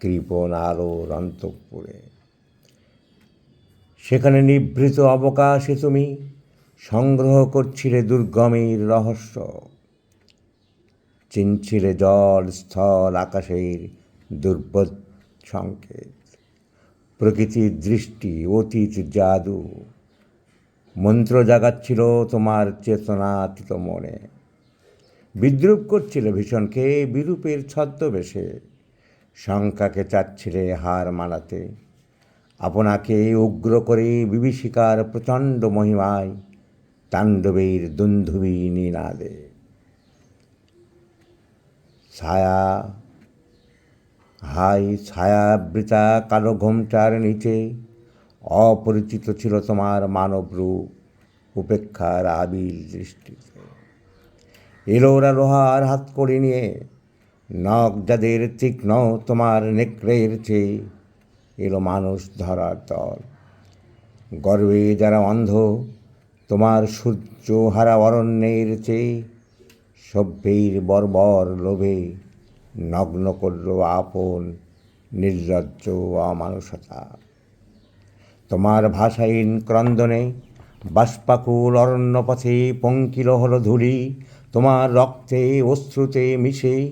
কৃপণ আলোর অন্তঃপুরে সেখানে নিভৃত অবকাশে তুমি সংগ্রহ করছিলে দুর্গমের রহস্য। চিনছিলে জল স্থল আকাশের দুর্বোধ সংকেত। প্রকৃতির দৃষ্টি অতীত জাদু। মন্ত্র জাগাচ্ছিল তোমার চেতনাতীত মনে। বিদ্রুপ করছিলে ভীষণকে বিরূপের ছদ্মবেশে। শঙ্কাকে চাচ্ছিলে হার মানাতে। আপনাকে উগ্র করে বিভীষিকার প্রচণ্ড মহিমায় তাণ্ডবের দুন্ধুবি নিনাদে ছায়া, হাই ছায়াবৃতা কালো ঘোমটার নিচে অপরিচিত ছিল তোমার মানব রূপ, উপেক্ষার আবিল দৃষ্টিতে। এলোরা লোহার হাত করে নিয়ে নখ যাদের তীক্ষ্ণ, তোমার নেকড়ের চেয়ে এলো মানুষ ধরার দল। গর্বে যারা অন্ধ, তোমার সূর্য হারা অরণ্যের চেয়ে সভ্যের বর্বর লোভে নগ্ন করল আপন, নির্লজ্জ অমানুষতা। তোমার ভাষাহীন ক্রন্দনে বাষ্পাকুল অরণ্যপথে পঙ্কিল হল ধুলি, তোমার রক্তে, অশ্রুতে মিশে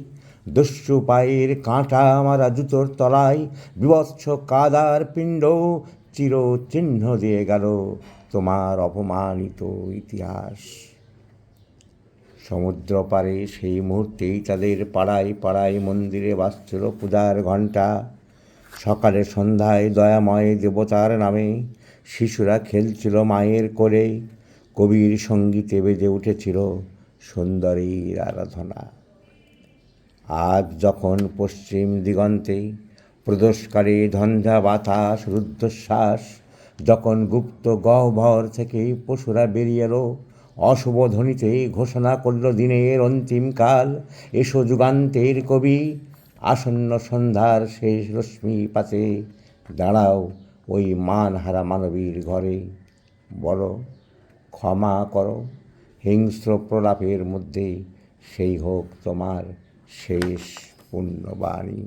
দস্যু পায়ের কাঁটা মারা জুতোর তলায়, বিবৎস কাদার পিণ্ড চির চিহ্ন দিয়ে গেল তোমার অপমানিত ইতিহাস। সমুদ্র পারে সেই মুহূর্তেই তাদের পাড়ায় পাড়ায় মন্দিরে বাজছিল পূজার ঘণ্টা। সকালে সন্ধ্যায় দয়াময় দেবতার নামে শিশুরা খেলছিল মায়ের করে কবির সঙ্গীতে বেজে উঠেছিল সুন্দরীর আরাধনা। আজ যখন পশ্চিম দিগন্তে প্রদোষকারী ধঞ্ঝা বাতাস রুদ্ধশ্বাস, যখন গুপ্ত গহ্বর থেকে পশুরা বেরিয়ে এলো, অশুভ ধ্বনিতে ঘোষণা করল দিনের অন্তিমকাল এসো যুগান্তের কবি, আসন্ন সন্ধ্যার শেষ রশ্মি পাতে, দাঁড়াও ওই মানহারা মানবীর ঘরে। বলো, ক্ষমা করো, হিংস্র প্রলাপের মধ্যে সেই হোক তোমার শেষ পুণ্যবাণী।